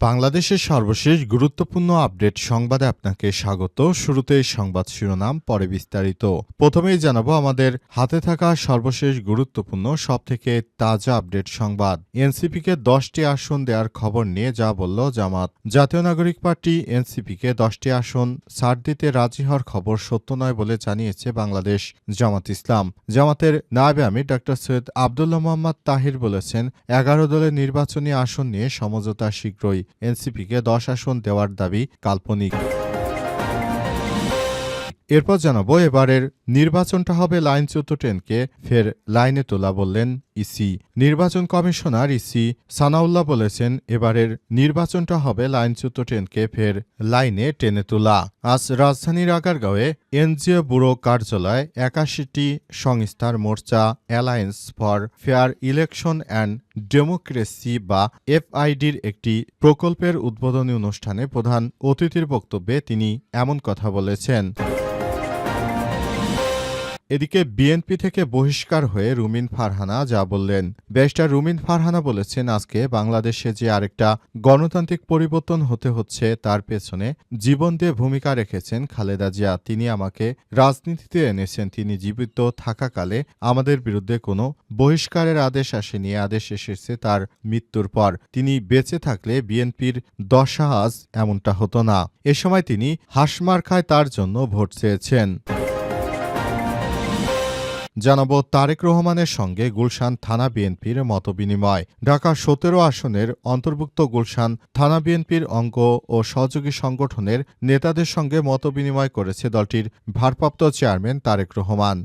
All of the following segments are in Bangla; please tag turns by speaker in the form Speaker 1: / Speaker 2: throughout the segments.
Speaker 1: বাংলাদেশের সর্বশেষ গুরুত্বপূর্ণ আপডেট সংবাদে আপনাকে স্বাগত। শুরুতে সংবাদ শিরোনাম, পরে বিস্তারিত। প্রথমেই জানাব আমাদের হাতে থাকা সর্বশেষ গুরুত্বপূর্ণ, সবথেকে তাজা আপডেট সংবাদ। এনসিপিকে দশটি আসন দেওয়ার খবর নিয়ে যা বলল জামাত। জাতীয় নাগরিক পার্টি এনসিপিকে দশটি আসন ছাড় দিতে রাজি হওয়ার খবর সত্য নয় বলে জানিয়েছে বাংলাদেশ জামাত ইসলাম। জামাতের নায়েবে আমির ডক্টর সৈয়দ আবদুল্লাহ মোহাম্মদ তাহির বলেছেন, এগারো দলের নির্বাচনী আসন নিয়ে সমঝোতা শীঘ্রই এনসিপিকে দশ আসন দেওয়ার দাবি কাল্পনিক। এরপর জানাব, এবারের নির্বাচনটা হবে লাইনচ্যুত ট্রেনকে। ফের লাইনে তোলা বললেন ইসি। নির্বাচন কমিশনার ইসি সানাউল্লাহ বলেছেন, এবারের নির্বাচনটা হবে লাইনচ্যুত ট্রেনকে, ফের লাইনে টেনে তোলা। আজ রাজধানীর আগারগাঁওয়ে এনজিও ব্যুরো কার্যালয়ে একাশিটি সংস্থার মোর্চা alliance for fair election and democracy বা এফআইডির একটি প্রকল্পের উদ্বোধনী অনুষ্ঠানে প্রধান অতিথির বক্তব্যে তিনি এমন কথা বলেছেন। এদিকে বিএনপি থেকে বহিষ্কার হয়ে রুমিন ফারহানা যা বললেন। ব্যারিস্টার রুমিন ফারহানা বলেছেন, আজকে বাংলাদেশে যে আরেকটা গণতান্ত্রিক পরিবর্তন হতে হচ্ছে, তার পেছনে জীবন দিয়ে ভূমিকা রেখেছেন খালেদা জিয়া। তিনি আমাকে রাজনীতিতে এনেছেন, তিনি জীবিত থাকাকালে আমাদের বিরুদ্ধে কোনো বহিষ্কারের আদেশ আসেনি আদেশ এসেছে তার মৃত্যুর পর। তিনি বেঁচে থাকলে বিএনপির দশা আজ এমনটা হতো না। এ সময় তিনি হাসমার খায় তার জন্য ভোট চেয়েছেন। জানাব তারেক রহমানের সঙ্গে গুলশান থানা বিএনপির মতবিনিময়। ঢাকা সতেরো আসনের অন্তর্ভুক্ত গুলশান থানা বিএনপির অঙ্গ ও সহযোগী সংগঠনের নেতাদের সঙ্গে মতবিনিময় করেছে দলটির ভারপ্রাপ্ত চেয়ারম্যান তারেক রহমান।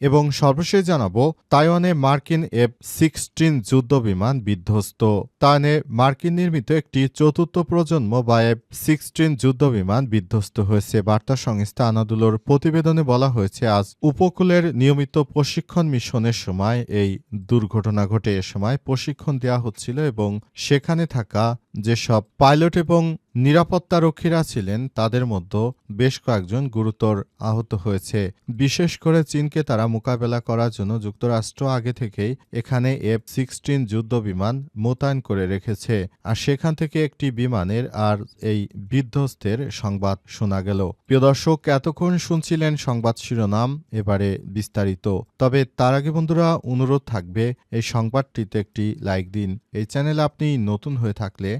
Speaker 1: এবং সর্বশেষ জানাব, তাইওয়ানে মার্কিন এফ সিক্সটিন যুদ্ধ বিমান বিধ্বস্ত। তাইওয়ানে মার্কিন নির্মিত একটি চতুর্থ প্রজন্ম বা এফ সিক্সটিন যুদ্ধ বিমান বিধ্বস্ত হয়েছে। বার্তা সংস্থা আনাদুলোর প্রতিবেদনে বলা হয়েছে, আজ উপকূলের নিয়মিত প্রশিক্ষণ মিশনের সময় এই দুর্ঘটনা ঘটে। এ সময় প্রশিক্ষণ দেওয়া হচ্ছিল এবং সেখানে থাকা যেসব পাইলট এবং নিরাপত্তারক্ষীরা ছিলেন, তাদের মধ্যে বেশ কয়েকজন গুরুতর আহত হয়েছে। বিশেষ করে চীনকে তারা মোকাবেলা করার জন্য যুক্তরাষ্ট্র আগে থেকেই এখানে এফ সিক্সটিন যুদ্ধ বিমান মোতায়েন করে রেখেছে। আর সেখান থেকে একটি বিমানের আর এই বিধ্বস্তের সংবাদ শোনা গেল। প্রিয় দর্শক, এতক্ষণ শুনছিলেন সংবাদ শিরোনাম, এবারে বিস্তারিত। তবে তার আগে বন্ধুরা, অনুরোধ থাকবে, এই সংবাদটিতে একটি লাইক দিন। এই চ্যানেল আপনি নতুন হয়ে থাকলে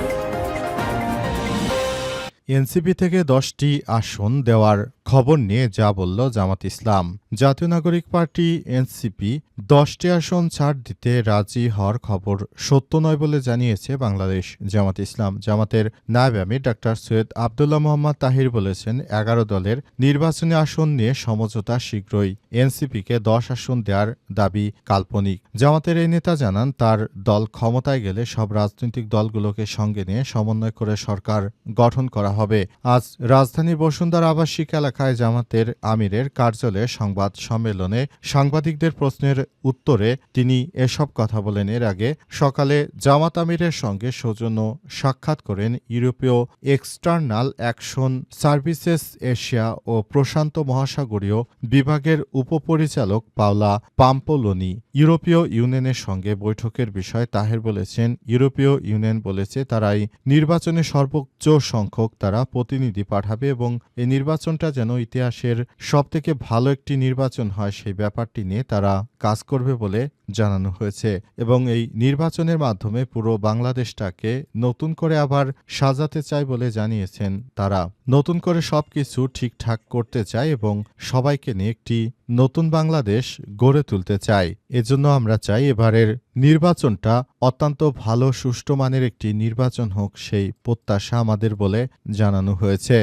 Speaker 1: এনসিপি থেকে দশটি আসন দেওয়ার খবর নিয়ে যা বলল জামাত ইসলাম। জাতীয় নাগরিক পার্টি, এনসিপি, দশটি আসন ছাড় দিতে রাজি হওয়ার খবর সত্য নয় বলে জানিয়েছে বাংলাদেশ জামাত ইসলাম। জামাতের নায়ব আমির ডাক্তার সৈয়দ আবদুল্লাহ মোহাম্মদ তাহির বলেছেন, এগারো দলের নির্বাচনী আসন নিয়ে সমঝোতা শীঘ্রই। এনসিপিকে দশ আসন দেওয়ার দাবি কাল্পনিক। জামাতের এই নেতা জানান, তার দল ক্ষমতায় গেলে সব রাজনৈতিক দলগুলোকে সঙ্গে নিয়ে সমন্বয় করে সরকার গঠন করা হবে। আজ রাজধানী বসুন্ধরা আবাসিক এলাকায় জামাতের আমিরের কার্যালয়ে সংবাদ সম্মেলনে সাংবাদিকদের প্রশ্নের উত্তরে তিনি এসব কথা বলেন। এর আগে সকালে জামাত আমিরের সঙ্গে সৌজন্য সাক্ষাৎ করেন ইউরোপীয় এক্সটার্নাল অ্যাকশন সার্ভিসেস এশিয়া ও প্রশান্ত মহাসাগরীয় বিভাগের উপপরিচালক পাওলা পাম্পোলোনি। ইউরোপীয় ইউনিয়নের সঙ্গে বৈঠকের বিষয়ে তাহের বলেছেন, ইউরোপীয় ইউনিয়ন বলেছে তারাই নির্বাচনে সর্বোচ্চ সংখ্যক তারা প্রতিনিধি পাঠাবে এবং এই নির্বাচনটা যেন ইতিহাসের সবথেকে ভালো একটি নির্বাচন হয় সেই ব্যাপারটি নিয়ে তারা কাজ করবে বলে জানানো হয়েছে এবং এই নির্বাচনের মাধ্যমে পুরো বাংলাদেশটাকে নতুন করে আবার সাজাতে চায় বলে জানিয়েছেন তারা। নতুন করে সবকিছু ঠিকঠাক করতে চায় এবং সবাইকে নিয়ে একটি নতুন বাংলাদেশ গড়ে তুলতে চায়। এজন্য আমরা চাই এবারের নির্বাচনটা অত্যন্ত ভালো, সুষ্ঠু মানের একটি নির্বাচন হোক সেই প্রত্যাশা আমাদের বলে জানানো হয়েছে।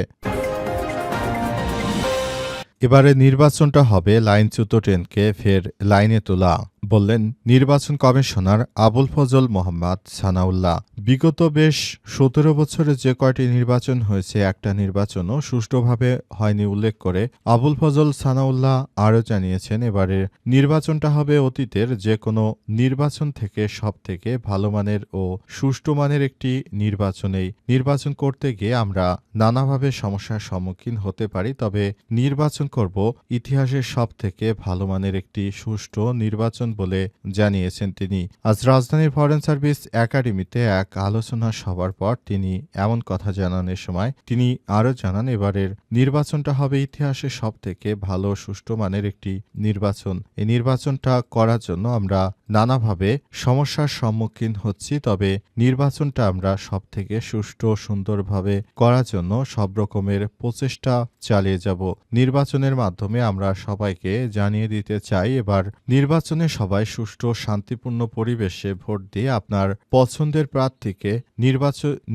Speaker 1: এবারে নির্বাচনটা হবে লাইনচ্যুত ট্রেনকে ফের লাইনে তোলা। বললেন, নির্বাচন কমিশনার আবুল ফজল মোহাম্মদ সানাউল্লাহ, বিগত বেশ সতেরো বছরে যে কয়টি নির্বাচন হয়েছে, একটা নির্বাচনও সুষ্ঠুভাবে হয়নি উল্লেখ করে আবুল ফজল সানাউল্লাহ আরও জানিয়েছেন, এবারের নির্বাচনটা হবে অতীতের যে কোনো নির্বাচন থেকে সব থেকে ভালো মানের ও সুষ্ঠু মানের একটি নির্বাচনেই। নির্বাচন করতে গিয়ে আমরা নানাভাবে সমস্যার সম্মুখীন হতে পারি, তবে নির্বাচন করব ইতিহাসের সব থেকে ভালো মানের একটি সুষ্ঠু নির্বাচন বলে জানিয়েছেন তিনি। আজ রাজধানীর ফরেন সার্ভিস একাডেমিতে এক আলোচনা সভার পর তিনি এমন কথা জানানোর সময়। তিনি আরও জানান, এবারের নির্বাচনটা হবে ইতিহাসের সব থেকে ভালো সুষ্ঠু মানের একটি নির্বাচন। এই নির্বাচনটা করার জন্য আমরা নানাভাবে সমস্যার সম্মুখীন হচ্ছি, তবে নির্বাচনটা আমরা সব থেকে সুষ্ঠু সুন্দরভাবে করার জন্য সব রকমের প্রচেষ্টা চালিয়ে যাব। নির্বাচনের মাধ্যমে আমরা সবাইকে জানিয়ে দিতে চাই, এবার নির্বাচনে সবাই সুষ্ঠু শান্তিপূর্ণ পরিবেশে ভোট দিয়ে আপনার পছন্দের প্রার্থীকে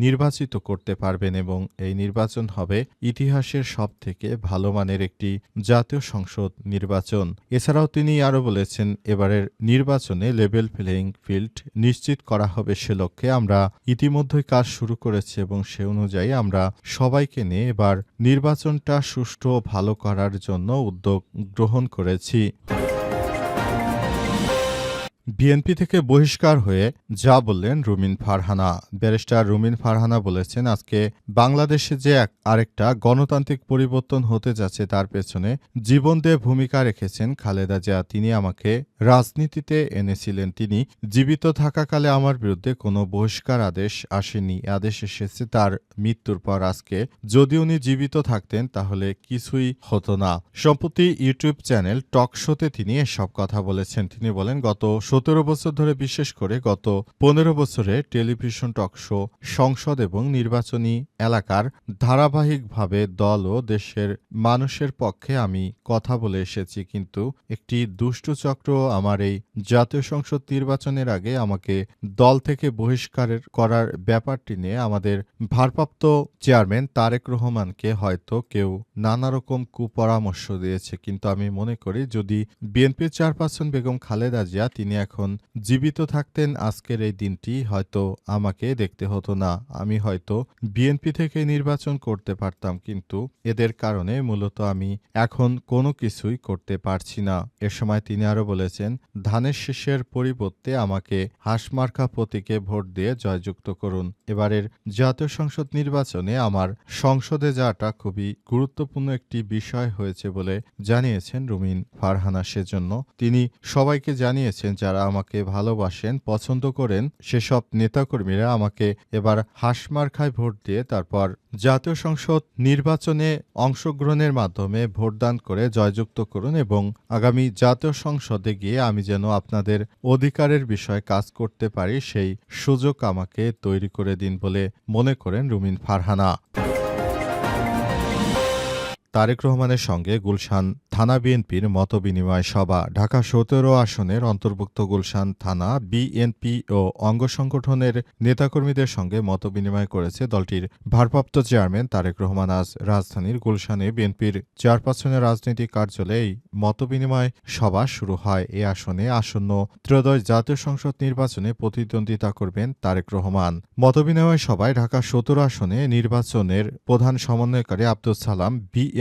Speaker 1: নির্বাচিত করতে পারবেন এবং এই নির্বাচন হবে ইতিহাসের সব থেকে ভালো মানের একটি জাতীয় সংসদ নির্বাচন। এছাড়াও তিনি আরও বলেছেন, এবারের নির্বাচনে লেভেল প্লেয়িং ফিল্ড নিশ্চিত করা হবে সে লক্ষ্যে আমরা ইতিমধ্যেই কাজ শুরু করেছি এবং সে অনুযায়ী আমরা সবাইকে নিয়ে এবার নির্বাচনটা সুষ্ঠু ও ভালো করার জন্য উদ্যোগ গ্রহণ করেছি। বিএনপি থেকে বহিষ্কার হয়ে যা বললেন রুমিন ফারহানা। ব্যারিস্টার রুমিন ফারহানা বলেছেন, আজকে বাংলাদেশে যে এক আরেকটা গণতান্ত্রিক পরিবর্তন হতে যাচ্ছে, তার পেছনে জীবন দিয়ে ভূমিকা রেখেছেন খালেদা জিয়া। তিনি আমাকে রাজনীতিতে এনেছিলেন। তিনি জীবিত থাকাকালে আমার বিরুদ্ধে কোনো বহিষ্কার আদেশ আসেনি। আদেশ এসেছে তার মৃত্যুর পর। আজকে যদি উনি জীবিত থাকতেন, তাহলে কিছুই হতো না। সম্প্রতি ইউটিউব চ্যানেল টক শোতে তিনি এসব কথা বলেছেন। তিনি বলেন, গত সতেরো বছর ধরে বিশেষ করে গত পনেরো বছরে টেলিভিশন টক শো, সংসদ এবং নির্বাচনী এলাকার ধারাবাহিকভাবে দল ও দেশের মানুষের পক্ষে আমি কথা বলে এসেছি। কিন্তু একটি দুষ্ট চক্র আমার এই জাতীয় সংসদ নির্বাচনের আগে আমাকে দল থেকে বহিষ্কারের করার ব্যাপারটি নিয়ে আমাদের ভারপ্রাপ্ত চেয়ারম্যান তারেক রহমানকে হয়তো কেউ নানা রকম কুপরামর্শ দিয়েছে। কিন্তু আমি মনে করি, যদি বিএনপির চেয়ারপারসন বেগম খালেদা জিয়া, তিনি এখন জীবিত থাকতেন আজকের এই দিনটি, হয়তো আমাকে দেখতে হতো না। আমি হয়তো বিএনপি থেকে নির্বাচন করতে পারতাম, কিন্তু এদের কারণে মূলত আমি এখন কোনো কিছুই করতে পারছি না। এ সময় তিনি আরও বলেছেন, ধানের শীষের পরিবর্তে আমাকে হাঁসমার্কা প্রতীকে ভোট দিয়ে জয়যুক্ত করুন। এবারের জাতীয় সংসদ নির্বাচনে আমার সংসদে যাওয়াটা খুবই গুরুত্বপূর্ণ একটি বিষয় হয়েছে বলে জানিয়েছেন রুমিন ফারহানা। সেজন্য তিনি সবাইকে জানিয়েছেন যারা আমাকে ভালোবাসেন, পছন্দ করেন, সেসব নেতাকর্মীরা আমাকে এবার হাঁসমার্খায় ভোট দিয়ে তারপর জাতীয় সংসদ নির্বাচনে অংশগ্রহণের মাধ্যমে ভোটদান করে জয়যুক্ত করুন এবং আগামী জাতীয় সংসদে গিয়ে আমি যেন আপনাদের অধিকারের বিষয়ে কাজ করতে পারি, সেই সুযোগ আমাকে তৈরি করে দিন বলে মনে করেন রুমিন ফারহানা। তারেক রহমানের সঙ্গে গুলশান থানা বিএনপির মতবিনিময় সভা। ঢাকা সতেরো আসনের অন্তর্ভুক্ত গুলশান থানা বিএনপি ও অঙ্গ সংগঠনের নেতাকর্মীদের সঙ্গে মতবিনিময় করেছে দলটির ভারপ্রাপ্ত চেয়ারম্যান তারেক রহমান। আজ রাজধানীর গুলশানে বিএনপির চেয়ারপারসনের রাজনৈতিক কার্যালয়ে এই মতবিনিময় সভা শুরু হয়। এ আসনে আসন্ন ত্রয়োদশ জাতীয় সংসদ নির্বাচনে প্রতিদ্বন্দ্বিতা করবেন তারেক রহমান। মতবিনিময় সভায় ঢাকা সতেরো আসনে নির্বাচনের প্রধান সমন্বয়কারী আব্দুল সালাম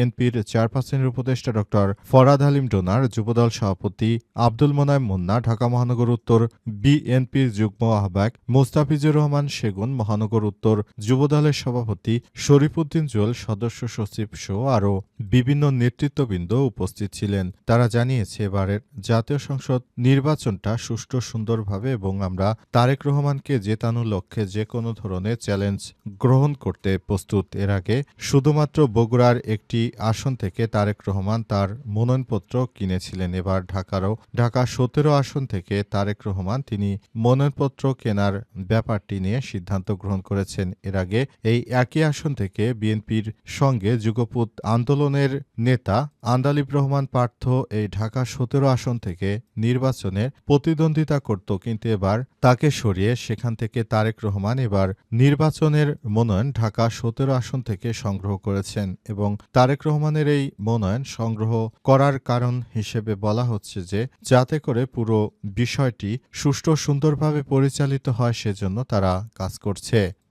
Speaker 1: বিএনপির চেয়ারপারসনের উপদেষ্টা ডক্টর ফরাদ হালিম ডোনার, যুবদল সভাপতি আব্দুল মোনায়েম মুন্না, ঢাকা মহানগর উত্তর বিএনপির যুগ্ম আহ্বায়ক মোস্তাফিজুর রহমান সেগুন, মহানগর উত্তর যুবদলের সভাপতি শরীফুদ্দিন জুয়েল, সদস্য সচিব সহ আরও বিভিন্ন নেতৃত্ববৃন্দ উপস্থিত ছিলেন। তারা জানিয়েছে, এবারের জাতীয় সংসদ নির্বাচনটা সুষ্ঠু, সুন্দরভাবে এবং আমরা তারেক রহমানকে জেতানোর লক্ষ্যে যে কোনো ধরনের চ্যালেঞ্জ গ্রহণ করতে প্রস্তুত। এর আগে শুধুমাত্র বগুড়ার একটি আসন থেকে তারেক রহমান তার মনোনয়নপত্র কিনেছিলেন। এবার ঢাকারও, ঢাকা সতেরো আসন থেকে তারেক রহমান তিনি মনোনয়নপত্র কেনার ব্যাপারটি নিয়ে সিদ্ধান্ত গ্রহণ করেছেন। এর আগে এই একই আসন থেকে বিএনপির সঙ্গে যুগপুত আন্দোলনের নেতা আন্দালিব রহমান পার্থ এই ঢাকা সতেরো আসন থেকে নির্বাচনে প্রতিদ্বন্দ্বিতা করত। কিন্তু এবার তাকে সরিয়ে সেখান থেকে তারেক রহমান এবার নির্বাচনের মনোনয়ন ঢাকা সতেরো আসন থেকে সংগ্রহ করেছেন এবং তারেক রহমানের এই মনোনয়ন সংগ্রহ করার কারণ হিসেবে বলা হচ্ছে যে, যাতে করে পুরো বিষয়টি সুষ্ঠু সুন্দরভাবে পরিচালিত হয়, সেজন্য তারা কাজ করছে।